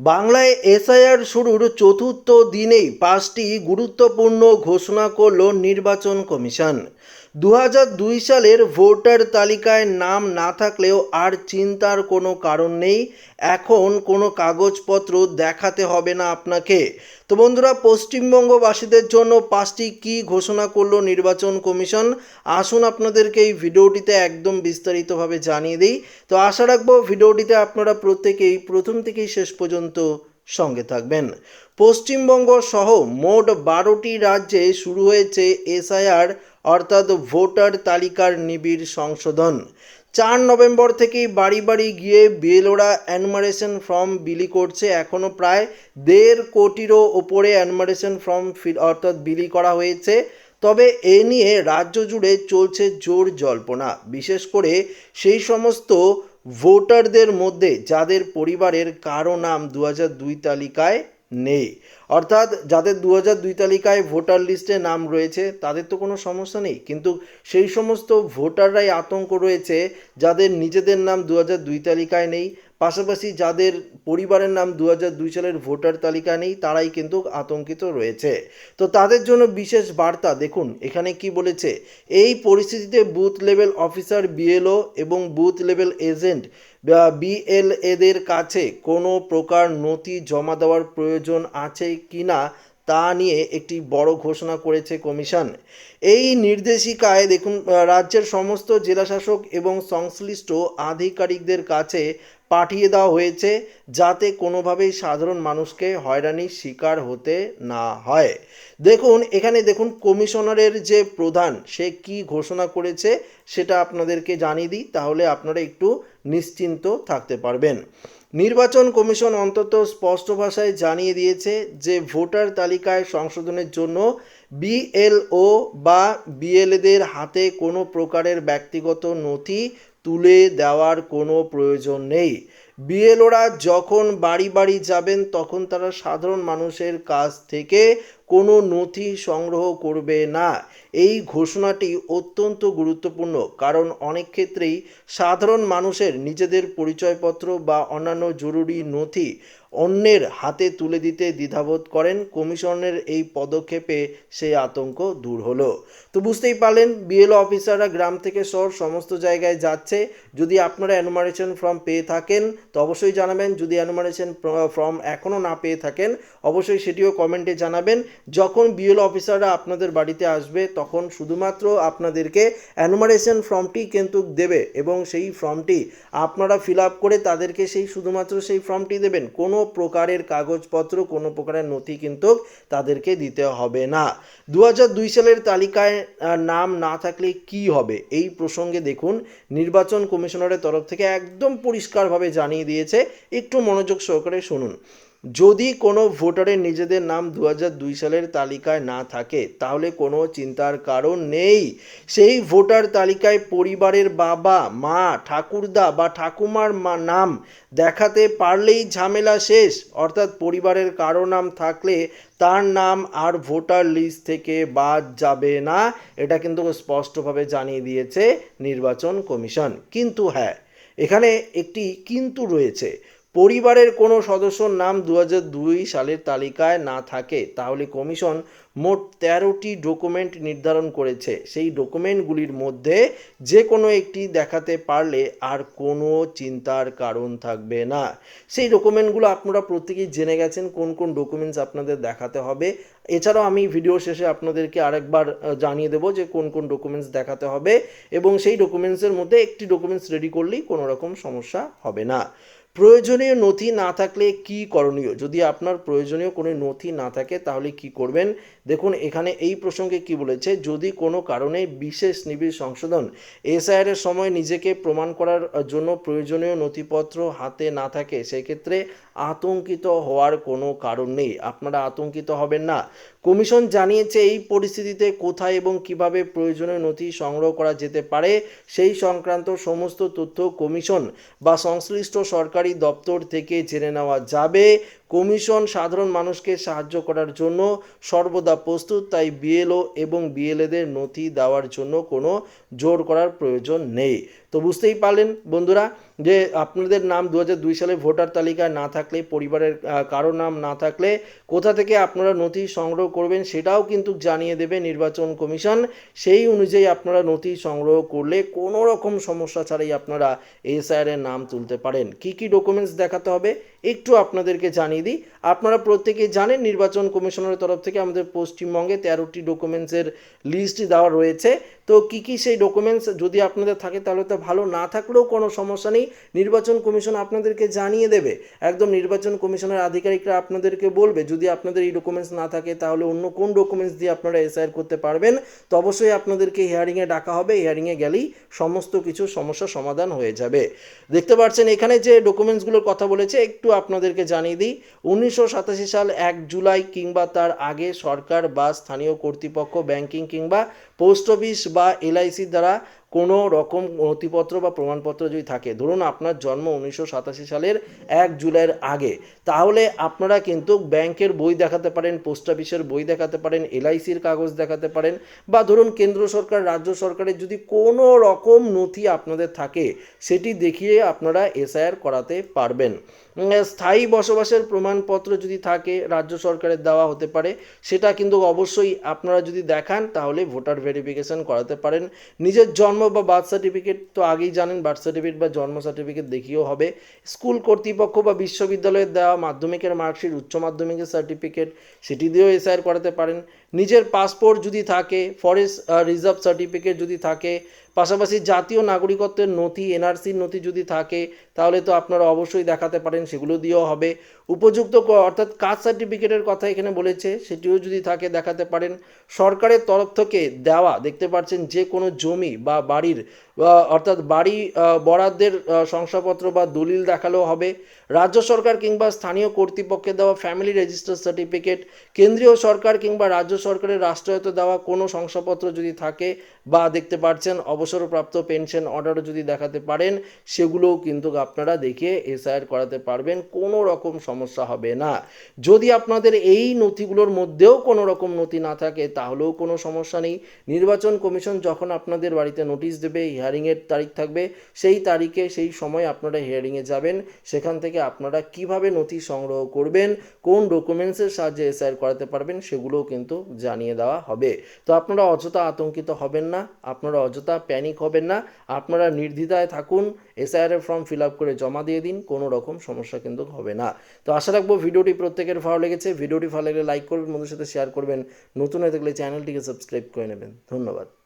বাংলায় এসআইআর শুরুর চতুর্থ দিনেই পাঁচটি গুরুত্বপূর্ণ ঘোষণা করল নির্বাচন কমিশন। দু সালের ভোটার তালিকায় নাম না থাকলেও আর চিন্তার কোনো কারণ নেই। এখন কোনো কাগজপত্র দেখাতে হবে না আপনাকে। তো বন্ধুরা, পশ্চিমবঙ্গবাসীদের জন্য পাঁচটি কি ঘোষণা করল নির্বাচন কমিশন? আসুন আপনাদেরকে এই ভিডিওটিতে একদম বিস্তারিতভাবে জানিয়ে দিই। তো আশা রাখব ভিডিওটিতে আপনারা প্রত্যেকেই প্রথম থেকেই শেষ পর্যন্ত সঙ্গে থাকবেন। পশ্চিমবঙ্গ সহ মোট বারোটি রাজ্যে শুরু হয়েছে এসআইআর অর্থাৎ ভোটার তালিকার নিবিড় সংশোধন। চার নভেম্বর থেকেই বাড়ি বাড়ি গিয়ে বিএলওরা অ্যানমারেশন ফর্ম বিলি করছে। এখনও প্রায় দেড় কোটিরও ওপরে অ্যানমারেশন ফর্ম অর্থাৎ বিলি করা হয়েছে। তবে এ নিয়ে রাজ্য জুড়ে চলছে জোর জল্পনা। বিশেষ করে সেই সমস্ত ভোটারদের মধ্যে যাদের পরিবারের কারও নাম দু তালিকায় নেই। অর্থাৎ যাদের দু হাজার দুই তালিকায় ভোটার লিস্টে নাম রয়েছে, তাদের তো কোনো সমস্যা নেই। কিন্তু সেই সমস্ত ভোটাররাই আতঙ্ক রয়েছে, যাদের নিজেদের নাম দু হাজার দুই তালিকায় নেই। পাশাপাশি যাদের পরিবারের নাম দু দুই সালের ভোটার তালিকা নেই, তারাই কিন্তু আতঙ্কিত রয়েছে। তো তাদের জন্য বিশেষ বার্তা, দেখুন, এখানে কি বলেছে, এই পরিস্থিতিতে বুথ লেভেল অফিসার, বিএলও এবং বুথ লেভেল এজেন্ট বিএলএদের কাছে কোনো প্রকার নথি জমা দেওয়ার প্রয়োজন আছে কি না, তা নিয়ে একটি বড় ঘোষণা করেছে কমিশন। এই নির্দেশিকায়, দেখুন, রাজ্যের সমস্ত জেলাশাসক এবং সংশ্লিষ্ট আধিকারিকদের কাছে পাঠিয়ে দেওয়া হয়েছে যাতে কোনোভাবেই সাধারণ মানুষকে হয়রানির শিকার হতে না হয়। দেখুন, এখানে দেখুন, কমিশনারের যে প্রধান, সে কি ঘোষণা করেছে সেটা আপনাদেরকে জানিয়ে দিই, তাহলে আপনারা একটু নিশ্চিন্ত থাকতে পারবেন। নির্বাচন কমিশন অন্তত স্পষ্ট ভাষায় জানিয়ে দিয়েছে যে ভোটার তালিকায় সংশোধনের জন্য বিএলও বা বিএলএদের হাতে কোনো প্রকারের ব্যক্তিগত নথি তুলে দেওয়ার কোনো প্রয়োজন নেই। বিএলওরা যখন বাড়ি বাড়ি যাবেন, তখন তারা সাধারণ মানুষের কাছ থেকে কোনো নথি সংগ্রহ করবে না। এই ঘোষণাটি অত্যন্ত গুরুত্বপূর্ণ, কারণ অনেক ক্ষেত্রেই সাধারণ মানুষের নিজেদের পরিচয়পত্র বা অন্যান্য জরুরি নথি অন্যের হাতে তুলে দিতে দ্বিধাবোধ করেন। কমিশনের এই পদক্ষেপে সেই আতঙ্ক দূর হলো। তো বুঝতেই পারলেন, বিএলও অফিসাররা গ্রাম থেকে শহর সমস্ত জায়গায় যাচ্ছে। যদি আপনারা অ্যানুমারেশন ফর্ম পেয়ে থাকেন, তো অবশ্যই জানাবেন। যদি অ্যানুমারেশন ফর্ম এখনও না পেয়ে থাকেন, অবশ্যই সেটিও কমেন্টে জানাবেন। যখন বিএল অফিসাররা আপনাদের বাড়িতে আসবে, তখন শুধুমাত্র আপনাদেরকে অ্যানুমারেশন ফর্মটি কিন্তু দেবে এবং সেই ফর্মটি আপনারা ফিল আপ করে তাদেরকে সেই শুধুমাত্র সেই ফর্মটি দেবেন। কোনো প্রকারের কাগজপত্র, কোনো প্রকারের নথি কিন্তু তাদেরকে দিতে হবে না। দু সালের তালিকায় নাম না থাকলে কি হবে? এই প্রসঙ্গে দেখুন, নির্বাচন কমিশনারের তরফ থেকে একদম পরিষ্কারভাবে জানিয়ে দিয়েছে। একটু মনোযোগ সহকারে শুনুন। যদি কোনো ভোটারের নিজেদের নাম দু দুই সালের তালিকায় না থাকে, তাহলে কোনো চিন্তার কারণ নেই। সেই ভোটার তালিকায় পরিবারের বাবা, মা, ঠাকুরদা বা ঠাকুমার মা নাম দেখাতে পারলেই ঝামেলা শেষ। অর্থাৎ পরিবারের কারও নাম থাকলে তার নাম আর ভোটার লিস্ট থেকে বাদ যাবে না। এটা কিন্তু স্পষ্টভাবে জানিয়ে দিয়েছে নির্বাচন কমিশন। কিন্তু হ্যাঁ এখানে একটি কিন্তু রয়েছে। পরিবারের কোনো সদস্যর নাম দু দুই সালের তালিকায় না থাকে, তাহলে কমিশন মোট তেরোটি ডকুমেন্ট নির্ধারণ করেছে। সেই ডকুমেন্টগুলির মধ্যে যে কোনো একটি দেখাতে পারলে আর কোনো চিন্তার কারণ থাকবে না। সেই ডকুমেন্টগুলো আপনারা প্রত্যেকেই জেনে গেছেন, কোন কোন ডকুমেন্টস আপনাদের দেখাতে হবে। এছাড়াও আমি ভিডিও শেষে আপনাদেরকে আরেকবার জানিয়ে দেবো যে কোন কোন ডকুমেন্টস দেখাতে হবে এবং সেই ডকুমেন্টসের মধ্যে একটি ডকুমেন্টস রেডি করলেই কোনো রকম সমস্যা হবে না। প্রয়োজনীয় নথি না থাকলে কি করণীয়? যদি আপনার প্রয়োজনীয় কোনো নথি না থাকে, তাহলে কি করবেন? দেখুন, এখানে এই প্রসঙ্গে কি বলেছে, যদি কোনো কারণে বিশেষ নিবিড় সংশোধন এসআইআর এর সময় নিজেকে প্রমাণ করার জন্য প্রয়োজনীয় নথিপত্র হাতে না থাকে, সেক্ষেত্রে আতঙ্কিত হওয়ার কোনো কারণ নেই। আপনারা আতঙ্কিত হবেন না। কমিশন জানিয়েছে এই পরিস্থিতিতে কোথায় এবং কীভাবে প্রয়োজনীয় নথি সংগ্রহ করা যেতে পারে, সেই সংক্রান্ত সমস্ত তথ্য কমিশন বা সংশ্লিষ্ট সরকারি দপ্তর থেকে জেনে নেওয়া যাবে। কমিশন সাধারণ মানুষকে সাহায্য করার জন্য সর্বদা প্রস্তুত, তাই বিএলও এবং বিএলএদের নথি দেওয়ার জন্য কোনো জোর করার প্রয়োজন নেই। তো বুঝতেই পারলেন বন্ধুরা যে আপনাদের নাম দু সালে ভোটার তালিকায় না থাকলে, পরিবারের কারও নাম না থাকলে কোথা থেকে আপনারা নথি সংগ্রহ করবেন সেটাও কিন্তু জানিয়ে দেবে নির্বাচন কমিশন। সেই অনুযায়ী আপনারা নথি সংগ্রহ করলে কোনো রকম সমস্যা ছাড়াই আপনারা এসআইআরের নাম তুলতে পারেন। কি কি ডকুমেন্টস দেখাতে হবে একটু আপনাদেরকে জানিয়ে দিই। আপনারা প্রত্যেকে জানেন, নির্বাচন কমিশনের তরফ থেকে আমাদের পশ্চিমবঙ্গে তেরোটি ডকুমেন্টসের লিস্ট দেওয়া রয়েছে। তো কি কি সেই ডকুমেন্টস যদি আপনাদের থাকে তাহলে তো ভালো, না থাকলেও কোনো সমস্যা নেই। নির্বাচন কমিশন আপনাদেরকে জানিয়ে দেবে। একদম নির্বাচন কমিশনের আধিকারিকরা আপনাদেরকে বলবে। যদি আপনাদের এই ডকুমেন্টস না থাকে তাহলে অন্য কোন ডকুমেন্টস দিয়ে আপনারা এসআইআর করতে পারবেন? তো অবশ্যই আপনাদেরকে হিয়ারিংয়ে ডাকা হবে। হিয়ারিংয়ে গেলেই সমস্ত কিছু সমস্যার সমাধান হয়ে যাবে। দেখতে পাচ্ছেন এখানে যে ডকুমেন্টসগুলোর কথা বলেছে, একটু আপনাদেরকে জানিয়ে দিই। উনিশশো সাতাশি সাল এক জুলাই কিংবা তার আগে সরকার বা স্থানীয় কর্তৃপক্ষ ব্যাংকিং কিংবা পোস্ট অফিস বা এলআইসি দ্বারা কোনো রকম নথিপত্র বা প্রমাণপত্র যদি থাকে, ধরুন আপনার জন্ম উনিশশো সাতাশি সালের এক জুলাইয়ের আগে, তাহলে আপনারা কিন্তু ব্যাংকের বই দেখাতে পারেন, পোস্ট অফিসের বই দেখাতে পারেন, এলআইসির কাগজ দেখাতে পারেন, বা ধরুন কেন্দ্র সরকার, রাজ্য সরকারের যদি কোনো রকম নথি আপনাদের থাকে, সেটি দেখিয়ে আপনারা এসআইআর করাতে পারবেন। স্থায়ী বসবাসের প্রমাণপত্র যদি থাকে, রাজ্য সরকারের দেওয়া হতে পারে, সেটা কিন্তু অবশ্যই আপনারা যদি দেখান, তাহলে ভোটার ভেরিফিকেশন করাতে পারেন। নিজের জন্ম বা বার্থ সার্টিফিকেট তো আগেই জানেন বার্থ সার্টিফিকেট বা জন্ম সার্টিফিকেট দেখিয়েও হবে। স্কুল কর্তৃপক্ষ বা বিশ্ববিদ্যালয়ের দেওয়া মাধ্যমিকের মার্কশিট উচ্চ মাধ্যমিকের সার্টিফিকেট সেটি দিয়েও এসআইআর করাতে পারেন। নিজের পাসপোর্ট যদি থাকে ফরেস্ট রিজার্ভ সার্টিফিকেট যদি থাকে পাশাপাশি জাতীয় নাগরিকত্বের নথি এনআরসির নথি যদি থাকে, তাহলে তো আপনারা অবশ্যই দেখাতে পারেন, সেগুলো দিয়েও হবে। উপযুক্ত অর্থাৎ কাস্ট সার্টিফিকেটের কথা এখানে বলেছে, সেটিও যদি থাকে, দেখাতে পারেন। সরকারের তরফ থেকে দেওয়া, দেখতে পাচ্ছেন যে কোনো জমি বা বাড়ির অর্থাৎ বাড়ি বরাদ্দের শংসাপত্র বা দলিল দেখালেও হবে। রাজ্য সরকার কিংবা স্থানীয় কর্তৃপক্ষের দেওয়া ফ্যামিলি রেজিস্টার সার্টিফিকেট কেন্দ্রীয় সরকার কিংবা রাজ্য সরকারের রাষ্ট্রায়ত্ত দেওয়া কোনো শংসাপত্র যদি থাকে বা দেখতে পাচ্ছেন অবসরপ্রাপ্ত পেনশন অর্ডারও যদি দেখাতে পারেন, সেগুলোও কিন্তু আপনারা দেখিয়ে এসআইআর করাতে পারবেন, কোনো রকম সমস্যা হবে না। যদি আপনাদের এই নথিগুলোর মধ্যেও কোনো রকম নথি না থাকে, তাহলেও কোনো সমস্যা নেই। নির্বাচন কমিশন যখন আপনাদের বাড়িতে নোটিশ দেবে হিয়ারিংয়ের তারিখ থাকবে, সেই তারিখে, সেই সময় আপনারা হিয়ারিংয়ে যাবেন। সেখান থেকে আপনারা কীভাবে নথি সংগ্রহ করবেন, কোন ডকুমেন্টসের সাহায্যে এসআইআর করাতে পারবেন, সেগুলোও কিন্তু জানিয়ে দেওয়া হবে। তো আপনারা অযথা আতঙ্কিত হবেন না, আপনারা অযথা প্যানিক হবেন না, আপনারা নির্দ্বিধায় থাকুন এসআইআর এর ফর্ম ফিল আপ করে জমা দিয়ে দিন, কোনো রকম সমস্যা কিন্তু হবে না। তো আশা রাখব ভিডিওটি প্রত্যেকের ভালো লেগেছে। ভিডিওটি ভালো লাগলে লাইক করবেন বন্ধুর সাথে শেয়ার করবেন। নতুন হয়ে থাকলে চ্যানেলটিকে সাবস্ক্রাইব করে নেবেন। ধন্যবাদ।